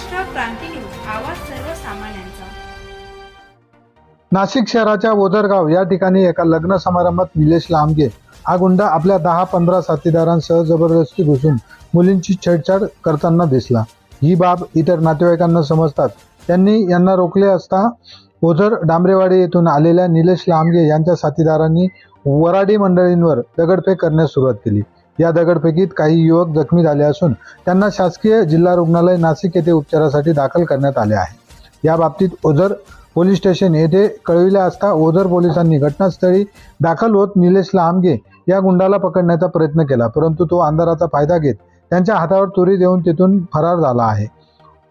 आवाज सर्वसामान्यांचा. नाशिक शहराच्या ओदरगाव या ठिकाणी एका लग्न समारंभात निलेश लांबगे हा गुंड आपल्या दहा पंधरा साथीदारांसह जबरदस्ती घुसून मुलींची छेडछाड करताना दिसला. ही बाब इतर नातेवाईकांना समजतात. त्यांनी यांना रोखले असता ओझर डांबरेवाडी येथून आलेल्या निलेश लांबगे यांच्या साथीदारांनी वराडी मंडळींवर दगडफेक करण्यास सुरुवात केली. या दगडफेकीत काही युवक जखमी झाले असून त्यांना शासकीय जिल्हा रुग्णालय नाशिक येथे उपचारासाठी दाखल करण्यात आले आहे. या बाबतीत ओझर पोलीस स्टेशन येथे कळविले असता ओझर पोलिसांनी घटनास्थळी दाखल होत निलेश लांबगे या गुंडाला पकडण्याचा प्रयत्न केला परंतु तो अंधाराचा फायदा घेत त्यांच्या हातावर तुरी देऊन तिथून फरार झाला आहे.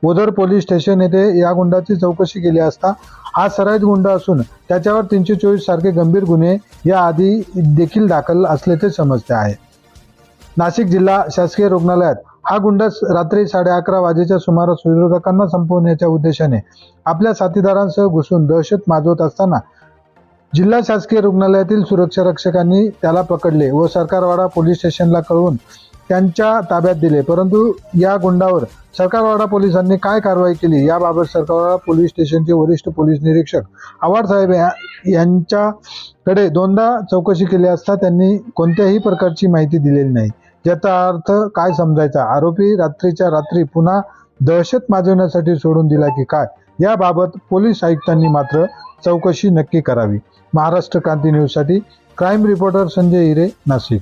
ओझर पोलीस स्टेशन येथे या गुंडाची चौकशी केली असता हा सराईत गुंड असून त्याच्यावर तीनशे चोवीस सारखे गंभीर गुन्हे याआधी देखील दाखल असल्याचे समजते आहे. नाशिक जिल्हा शासकीय रुग्णालयात. हा गुंड रात्री साडे अकरा वाजेच्या सुमारास विरोधकांना संपवण्याच्या उद्देशाने आपल्या साथीदारांसह घुसून दहशत माजवत असताना जिल्हा शासकीय रुग्णालयातील सुरक्षा रक्षकांनी त्याला पकडले व सरकारवाडा पोलीस स्टेशनला कळवून त्यांच्या ताब्यात दिले. परंतु या गुंडावर सरकारवाडा पोलिसांनी काय कारवाई केली याबाबत सरकारवाडा पोलीस स्टेशनचे वरिष्ठ पोलीस निरीक्षक आव्हाड साहेब या- यांच्याकडे दोनदा चौकशी केली असता त्यांनी कोणत्याही प्रकारची माहिती दिलेली नाही. याचा अर्थ काय समजायचा? आरोपी रात्रीच्या रात्री पुन्हा दहशत माजवण्यासाठी सोडून दिला की काय? याबाबत पोलीस आयुक्तांनी मात्र चौकशी नक्की करावी. महाराष्ट्र क्रांती न्यूजसाठी क्राईम रिपोर्टर संजय हिरे नाशिक.